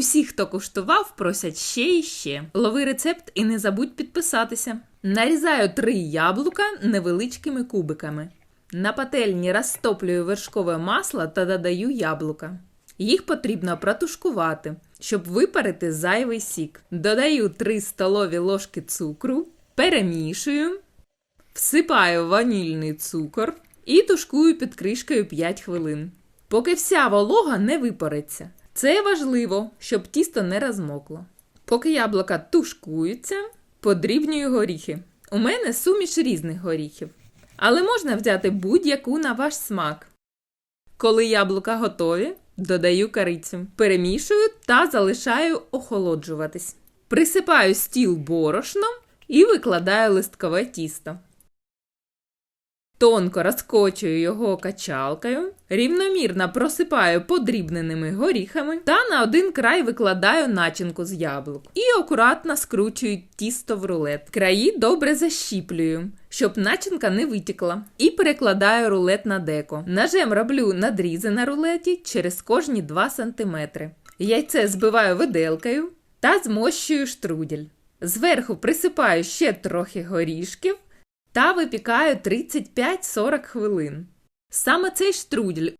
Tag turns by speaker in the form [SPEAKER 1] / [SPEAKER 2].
[SPEAKER 1] Усі, хто куштував, просять ще і ще. Лови рецепт і не забудь підписатися. Нарізаю три яблука невеличкими кубиками. На пательні розтоплюю вершкове масло та додаю яблука. Їх потрібно протушкувати, щоб випарити зайвий сік. Додаю 3 столові ложки цукру, перемішую, всипаю ванільний цукор і тушкую під кришкою 5 хвилин. Поки вся волога не випариться. Це важливо, щоб тісто не розмокло. Поки яблука тушкуються, подрібнюю горіхи. У мене суміш різних горіхів, але можна взяти будь-яку на ваш смак. Коли яблука готові, додаю корицю, перемішую та залишаю охолоджуватись. Присипаю стіл борошном і викладаю листкове тісто. Тонко розкочую його качалкою, рівномірно просипаю подрібненими горіхами та на один край викладаю начинку з яблук і акуратно скручую тісто в рулет. Краї добре защіплюю, щоб начинка не витікла. І перекладаю рулет на деко. Ножем роблю надрізи на рулеті через кожні 2 см. Яйце збиваю виделкою та змощую штрудель. Зверху присипаю ще трохи горішків та випікаю 35-40 хвилин. Саме цей штрудель